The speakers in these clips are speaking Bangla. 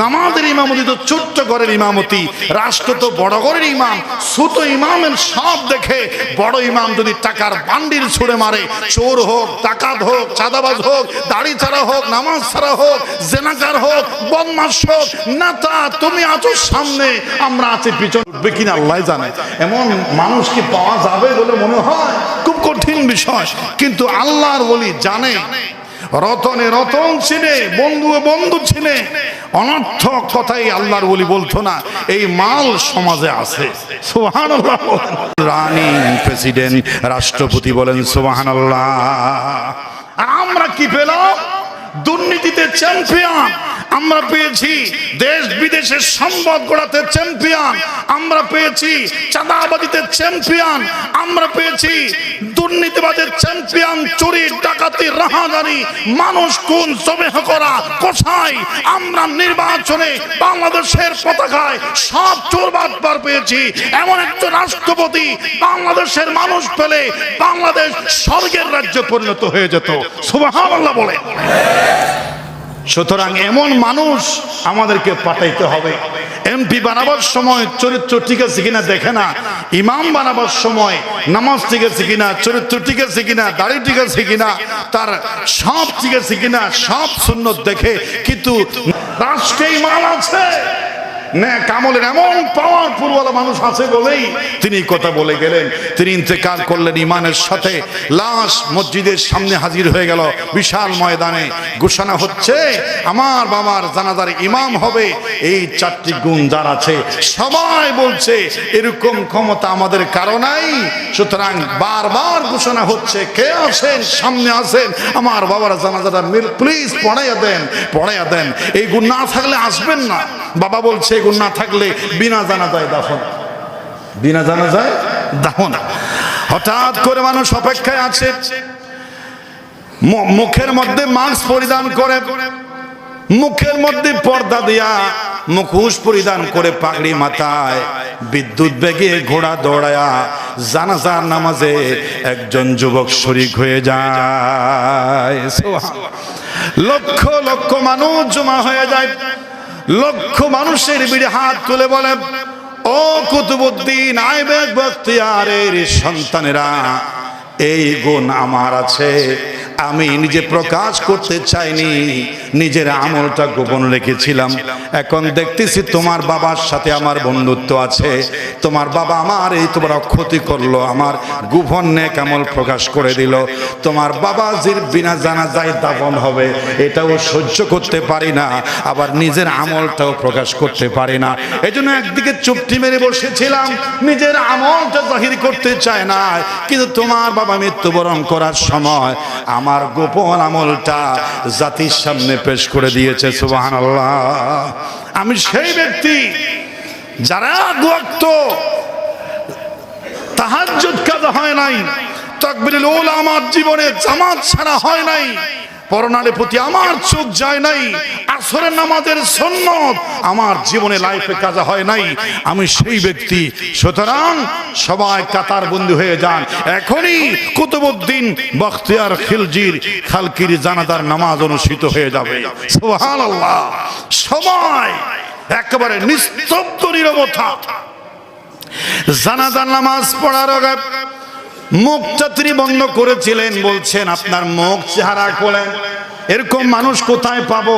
নামাজের ইমামতি তো ছোট্ট ঘরের ইমামতি, রাষ্ট্র তো বড় ঘরের ইমাম, ছোট ইমামের সব দেখে বড় ইমাম যদি টাকার বান্ডিল ছুড়ে মারে, চোর হোক, ডাকাত হোক, চাঁদাবাজ হোক, দাড়ি ছাড়া হোক, নামাজ ছাড়া হোক, জেনাকার হোক বদমাস হোক, নেতা, তুমি আছো সামনে, আমরা আছি পিছন। উঠবে কিনা আল্লাহ জানে। এমন মানুষ কি পাওয়া যাবে বলে মনে হয়? খুব কঠিন বিষয়। কিন্তু আল্লাহর বলি জানে। রতনে রতন ছিলে বন্ধু বন্ধু ছিলে অনর্থক কথাই আল্লাহর বলি বলতো না, এই মাল সমাজে আছে। সোহান রানী, প্রেসিডেন্ট, রাষ্ট্রপতি বলেন সোহান আর আমরা কি পেলাম? দুর্নীতিতে চ্যাম্পিয়ন। আমরা পেয়েছি দেশ বিদেশের সম্পদ গড়াতে চ্যাম্পিয়ন আমরা পেয়েছি চাঁদাবাদিতে চ্যাম্পিয়ন আমরা পেয়েছি দুর্নীতিবাদের চ্যাম্পিয়ন চুরি, ডাকাতি, রাহাজানি, মানুষ কোন জবেহ করা কোথায় আমরা নির্বাচনে বাংলাদেশের পতাকায় সব চোরবাদ পার পেয়েছি। এমন একজন রাষ্ট্রপতি বাংলাদেশের মানুষ পেলে বাংলাদেশ স্বর্গের রাজ্য পরিণত হয়ে যেত। সুবহানাল্লাহ বলে। সুতরাং এমন মানুষ আমাদেরকে পাঠাইতে হবে। এমপি বানাবার সময় চরিত্র ঠিক আছে কিনা দেখে না। ইমাম বানাবার সময় নামাজ ঠিক আছে কিনা, চরিত্র ঠিক আছে কিনা, দাড়ি ঠিক আছে কিনা, তার সব ঠিক আছে কিনা সব সুন্নত দেখে কিন্তু রাষ্ট্রে ইমাম আছে। এমন পাওয়ার মানুষ আছে বলেই তিনি কথা বলে গেলেন। তিনি ইন্তেকাল করলেন ইমানের সাথে। লাশ মসজিদের সামনে হাজির হয়ে গেল। বিশাল ময়দানে ঘোষণা হচ্ছে, আমার বাবার জানাজার ইমাম হবে। এই চারটি গুণ যার আছে, সবাই বলছে, এরকম ক্ষমতা আমাদের কারণাই সুতরাং বারবার ঘোষণা হচ্ছে, কে আছেন? সামনে আছেন। আমার বাবার জানাজাটা প্লিজ পড়াইয়া দেন পড়াইয়া দেন। এই গুণ না থাকলে আসবেন না। বাবা বলছে, এগুলো না থাকলে বিনা জানা যায় দাফন। বিনা জানা যায় দাফন। হঠাৎ করে মানুষ অপেক্ষায় আছে। মুখের মধ্যে মাস্ক পরিধান করে, মুখের মধ্যে পর্দা দিয়া মুখোশ পরিধান করে পাগড়ি মাথায় বিদ্যুৎ বেগে ঘোড়া দৌড়ায়া জানাজার নামাজে একজন যুবক শরিক হয়ে যায়। লক্ষ লক্ষ মানুষ জমা হয়ে যায়। লক্ষ মানুষের বিড়ে হাত তুলে বলে, ও কুতুবুদ্দিন আইবেক বক্তিয়ারের সন্তানেরা, এই গুণ আমার আছে। আমি নিজে প্রকাশ করতে চাইনি নিজের আমলটা গোপন রেখেছিলাম। এখন দেখতেছি তোমার বাবার সাথে আমার বন্ধুত্ব আছে। তোমার বাবা আমার এই তোমার ক্ষতি করল আমার গোপন নেক আমল প্রকাশ করে দিল। তোমার বাবা জির বিনা জানা যায় দাপন হবে এটাও সহ্য করতে পারি না আবার নিজের আমলটাও প্রকাশ করতে পারি না। এজন্য একদিকে চুপটি মেরে বসেছিলাম নিজের আমলটা জাহির করতে চায় না। কিন্তু তোমার বাবা মৃত্যুবরণ করার সময় আমার গোপন আমলটা জাতির সামনে পেশ করে দিয়েছে সুবাহান আমি সেই ব্যক্তি যারা দুয়াক্ত তাহাজ্জুদ কাজা হয় নাই, তাকবীরুল উলা আমার জীবনে জামাত ছাড়া হয় নাই। পরনারে প্রতি আমার চোখ যায় নাই। আসরের নামাজের সন্ন্যত আমার জীবনে লাইফে কাজা হয় নাই। আমি সেই ব্যক্তি। সুতরাং সবাই কাতার বন্দী হয়ে যান। এখনই কুতুবুদ্দিন বখতিয়ার খিলজির খালকির জানাদার নামাজ অনুষ্ঠিত হয়ে যাবে। সুবহানাল্লাহ। সবাই একেবারে নিস্তব্ধ, নীরবতা। জানাজার নামাজ পড়ার আগে মুখটা ত্রিবন্ধ বন্ধ করেছিলেন, বলছেন, আপনার মুখ চেহারা খোলেন। এরকম মানুষ কোথায় পাবো?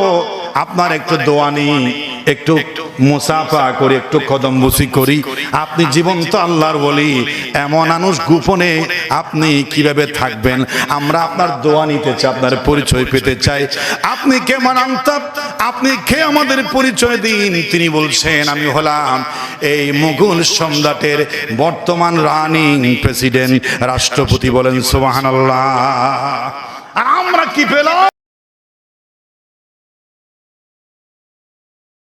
আপনার একটু দোয়া নেই, একটু মুসাফা করে, একটু কদম বসি করি। আপনি জীবন্ত আল্লাহর বলি এমন মানুষ গোপনে আপনি কীভাবে থাকবেন? আমরা আপনার দোয়া নিতে চাই, আপনার পরিচয় পেতে চাই। আপনি কে আনতাম আপনি কে আমাদের পরিচয় দিন? তিনি বলছেন, আমি হলাম এই মুঘল সম্রাটের বর্তমান রানিং প্রেসিডেন্ট। রাষ্ট্রপতি বলেন, সুবহানাল্লাহ। আর আমরা কি পেলাম?